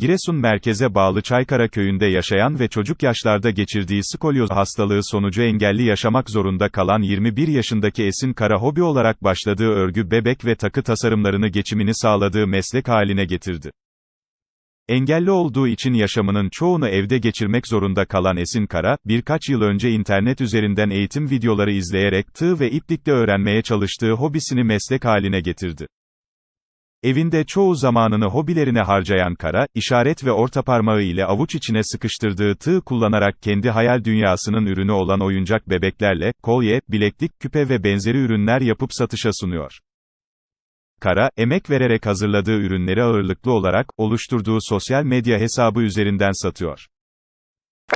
Giresun merkeze bağlı Çaykara köyünde yaşayan ve çocuk yaşlarda geçirdiği skolyoz hastalığı sonucu engelli yaşamak zorunda kalan 21 yaşındaki Esin Kara hobi olarak başladığı örgü bebek ve takı tasarımlarını geçimini sağladığı meslek haline getirdi. Engelli olduğu için yaşamının çoğunu evde geçirmek zorunda kalan Esin Kara, birkaç yıl önce internet üzerinden eğitim videoları izleyerek tığ ve iplikle öğrenmeye çalıştığı hobisini meslek haline getirdi. Evinde çoğu zamanını hobilerine harcayan Kara, işaret ve orta parmağı ile avuç içine sıkıştırdığı tığ kullanarak kendi hayal dünyasının ürünü olan oyuncak bebeklerle, kolye, bileklik, küpe ve benzeri ürünler yapıp satışa sunuyor. Kara, emek vererek hazırladığı ürünleri ağırlıklı olarak, oluşturduğu sosyal medya hesabı üzerinden satıyor.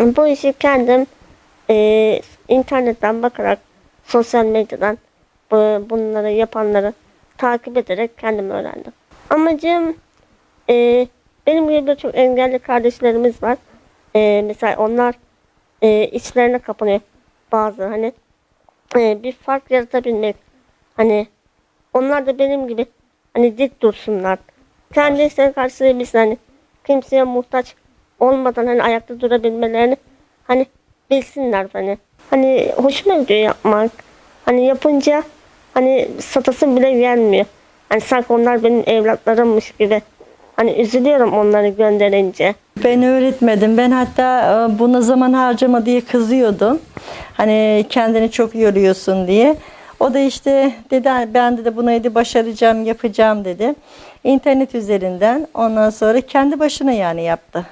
Bu işi kendim eee, internetten bakarak, sosyal medyadan bu, bunları yapanları takip ederek kendim öğrendim. Amacım eee, benim gibi birçok engelli kardeşlerimiz var. Eee, mesela onlar eee, içlerine kapanıyor bazı hani eee, bir fark yaratabilmek. Hani onlar da benim gibi hani dik dursunlar. Kendi isteğine karşılayabilsin hani kimseye muhtaç olmadan hani ayakta durabilmelerini hani bilsinler hani. Hani hoşuma gidiyor yapmak. Hani yapınca hani satası bile gelmiyor. Hani sanki onlar benim evlatlarımmış gibi. Hani üzülüyorum onları gönderince. Ben öğretmedim. Ben hatta e, buna zaman harcama diye kızıyordum. Hani kendini çok yoruyorsun diye. O da işte dedi ben de bunu dedi başaracağım, yapacağım dedi. İnternet üzerinden ondan sonra kendi başına yani yaptı.